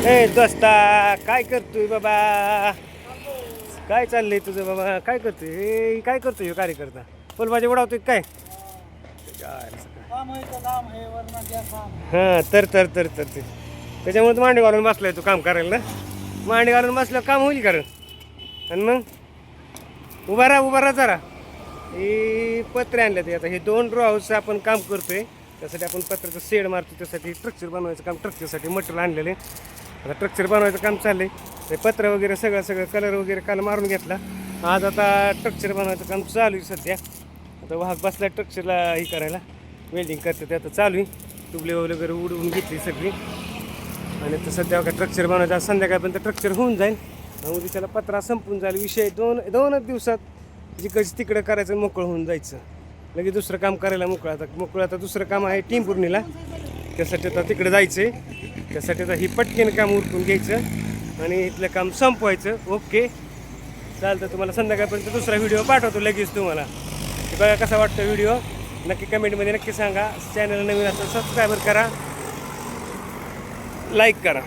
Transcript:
ए दोस्ता काय करतोय बाबा? काय चाललंय तुझं बाबा? काय करतोय? हे काय करतोय ह्यो कार्यकर्ता? फुलबाजी उडावतोय काय? आहे हां तर तर तर तर ते त्याच्यामुळे तू मांडी घालून बसलाय तू काम करायला ना? मांडी घालून बसलं काम होईल कारण आणि मग? उभा राहा उभा राहा जरा. हे पत्रे आणले ते आता. हे दोन रो हाऊस आपण काम करतोय. त्यासाठी आपण पत्र्याचं शेड मारतो त्यासाठी स्ट्रक्चर बनवायचं काम स्ट्रक्चरसाठी मटेरियल आहे. आता स्ट्रक्चर बनवायचं काम चाललंय. ते पत्र वगैरे सगळं सगळं कलर वगैरे काल मारून घेतला. आज आता स्ट्रक्चर बनवायचं काम चालू आहे सध्या. आता वाहक बसला स्ट्रक्चरला हे करायला. वेल्डिंग करते ते आता चालू आहे. टुबले वगैरे उडवून घेतली सगळी. आणि आता सध्या काय स्ट्रक्चर बनवायचं. आज संध्याकाळपर्यंत स्ट्रक्चर होऊन जाईल. उद्या त्याला पत्रा संपून जाईल. विषय दोन दोनच दिवसात जिकडचं तिकडं करायचं मोकळं होऊन जायचं. लगेच दुसरं काम करायला मोकळं. आता मोकळं आता दुसरं काम आहे टीम पूर्णीला. त्यासाठी आता तिकडे जायचं आहे त्यासाठी आता ही पटकेन काम उरकून घ्यायचं आणि इथलं काम संपवायचं. ओके चालतं तुम्हाला संध्याकाळपर्यंत दुसरा व्हिडिओ पाठवतो लगेच तुम्हाला. ते बघा कसा वाटतो व्हिडिओ नक्की कमेंटमध्ये नक्की सांगा. चॅनल नवीन असेल सबस्क्राईबर करा. लाईक करा.